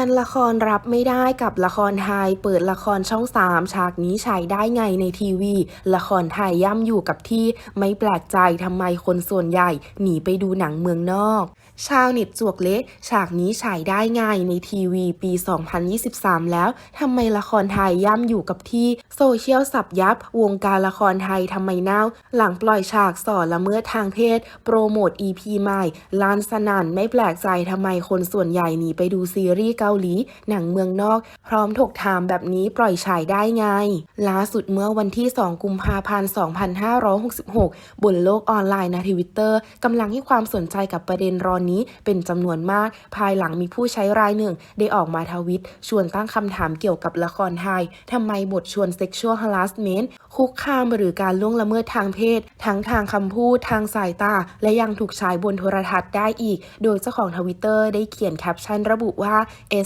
แฟนละครรับไม่ได้กับละครไทย เปิดละครช่องสามฉากนี้ฉายได้ไงในทีวี ละครไทยย่ำอยู่กับที่ไม่แปลกใจทำไมคนส่วนใหญ่ หนีไปดูหนังเมืองนอก ชาวเน็ตจวกเละฉากนี้ฉายได้ไงในทีวี ปี 2023 แล้วทำไมละครไทยย่ำอยู่กับที่โซเชียลสับยับ วงการละครไทยทำไมเน่า หลังปล่อยฉากสอนละเมิดทางเพศ โปรโมท EP ใหม่ลานสนั่นไม่แปลกใจทำไมคนส่วนใหญ่หนีไปดูซีรีส์เกาหลี หนังเมืองนอก พร้อมถกถามแบบนี้ปล่อยฉายได้ไง ล่าสุดเมื่อวันที่ 2 กุมภาพันธ์ 2566 บนโลกออนไลน์ในทวิตเตอร์กำลังให้ความสนใจกับประเด็นร้อนนี้เป็นจำนวนมาก ภายหลังมีผู้ใช้รายหนึ่ง ได้ออกมาทวิต ชวนตั้งคำถามเกี่ยวกับละครไทยทำไมบทชวน sexual harassment คุกคามหรือการล่วงละเมิดทางเพศ ทั้งทางคำพูดทางสายตา และยังถูกฉายบนโทรทัศน์ได้อีก โดยเจ้าของทวิตเตอร์ได้เขียนแคปชั่นระบุว่า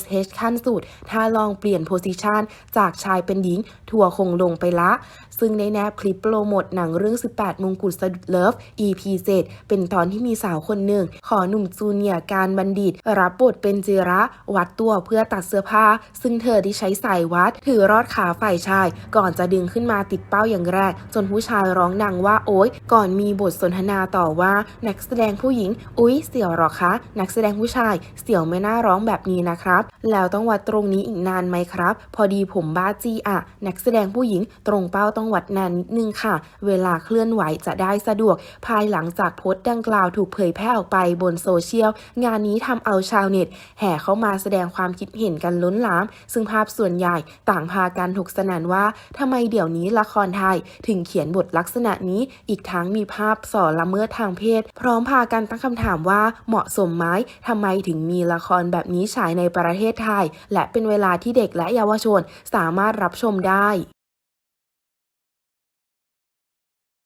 SH ขั้นสุด ถ้าลองเปลี่ยนโพสิชันจากชายเป็นหญิงทัวคงลงไปละ ซึ่งได้แนบคลิปโปรโมทหนังเรื่อง 18 มงกุฎสะดุดเลิฟ EP เจ็ดเป็นตอนที่มีสาวคนหนึ่ง ขอหนุ่มจูเนียร์การบัณฑิต รับบทเป็นจิระวัดตัวเพื่อตัดเสื้อผ้า ซึ่งเธอที่ใช้สายวัด ถือรอดขาฝ่ายชาย ก่อนจะดึงขึ้นมาติดเป้าอย่างแรก จนผู้ชายร้องดังว่าโอ๊ย ก่อนมีบทสนทนาต่อว่า นักแสดงผู้หญิง อุ๊ย เสี่ยวหรอคะ นักแสดงผู้ชาย เสี่ยวไม่น่าร้องแบบนี้นะครับแล้วต้องวัดตรงนี้อีกนานไหมครับ พอดีผมบ้าจี้อะนักแสดงผู้หญิงตรงเป้าต้องวัดนานนิดนึงค่ะ เวลาเคลื่อนไหวจะได้สะดวก ภายหลังจากโพสต์ดังกล่าวถูกเผยแพร่ออกไปบนโซเชียล งานนี้ทำเอาชาวเน็ต แห่เข้ามาแสดงความคิดเห็นกันล้นหลาม ซึ่งภาพส่วนใหญ่ต่างพากันถกสนันว่าทำไมเดี๋ยวนี้ละครไทยถึงเขียนบทลักษณะนี้ อีกทั้งมีภาพสอละเมิดทางเพศ พร้อมพากันตั้งคำถามว่าเหมาะสมไหมทำไมถึงมีละครแบบนี้ฉายในประประเทศไทย และเป็นเวลาที่เด็กและเยาวชนสามารถรับชมได้